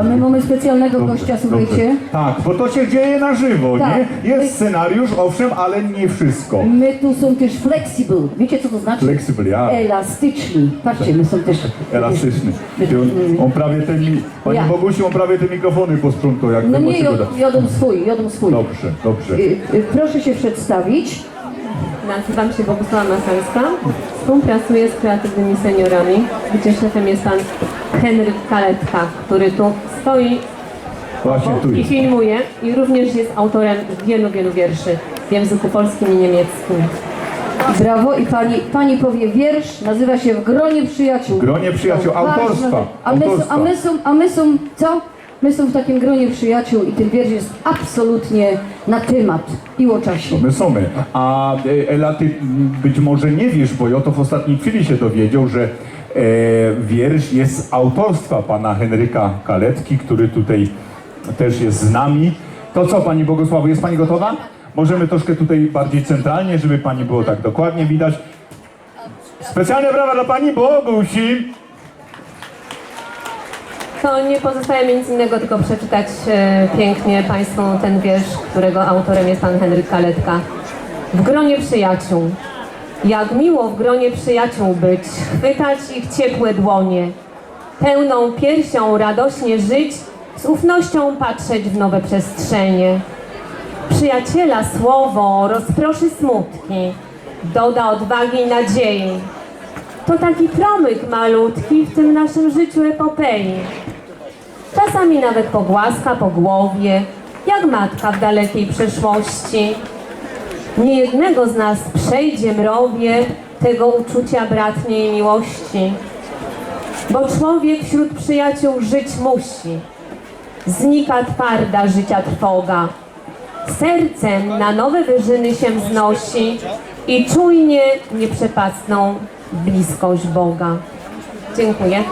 A my mamy specjalnego gościa, słuchajcie. Tak, bo to się dzieje na żywo, Tak. nie? Jest scenariusz, owszem, ale nie wszystko. My tu są też flexible. Wiecie co to znaczy? Flexible, ja. Elastyczni. Patrzcie, my są też... Elastyczny. On, on prawie te, mi- Pani Ja. Bogusiu, on prawie te mikrofony posprzątał, jak No nie, jod, jodą swój, jodą swój. Dobrze, dobrze. Y, y, Proszę się przedstawić. Nazywam się Bogusława Masalska. Współpracuję z kreatywnymi seniorami, gdzie szefem jest pan Henryk Kaletka, który tu stoi Właśnie tu i jest. filmuje i również jest autorem wielu, wielu wierszy w języku polskim i niemieckim. Brawo i pani, pani powie wiersz, nazywa się W gronie przyjaciół. W gronie przyjaciół, ważne. autorstwa, A my, są- autorstwa. a my są, a my są, co? My są w takim gronie przyjaciół i ten wiersz jest absolutnie na temat i o czasie. My są my. A e, Ela, ty być może nie wiesz, bo ja to w ostatniej chwili się dowiedział, że e, wiersz jest autorstwa pana Henryka Kaletki, który tutaj też jest z nami. To co, pani Bogosławo, jest pani gotowa? Możemy troszkę tutaj bardziej centralnie, żeby pani było tak dokładnie widać. Specjalne brawa dla pani Bogusi. To nie pozostaje mi nic innego, tylko przeczytać e, pięknie Państwu ten wiersz, którego autorem jest pan Henryk Kaletka. W gronie przyjaciół. Jak miło w gronie przyjaciół być, chwytać ich ciepłe dłonie, pełną piersią radośnie żyć, z ufnością patrzeć w nowe przestrzenie. Przyjaciela słowo rozproszy smutki, doda odwagi i nadziei. To taki promyk malutki w tym naszym życiu epopei. Czasami nawet pogłaska po głowie, jak matka w dalekiej przeszłości. Niejednego z nas przejdzie mrowie tego uczucia bratniej miłości. Bo człowiek wśród przyjaciół żyć musi. Znika twarda życia trwoga. Sercem na nowe wyżyny się wznosi i czujnie nieprzepastną bliskość Boga. Dziękuję.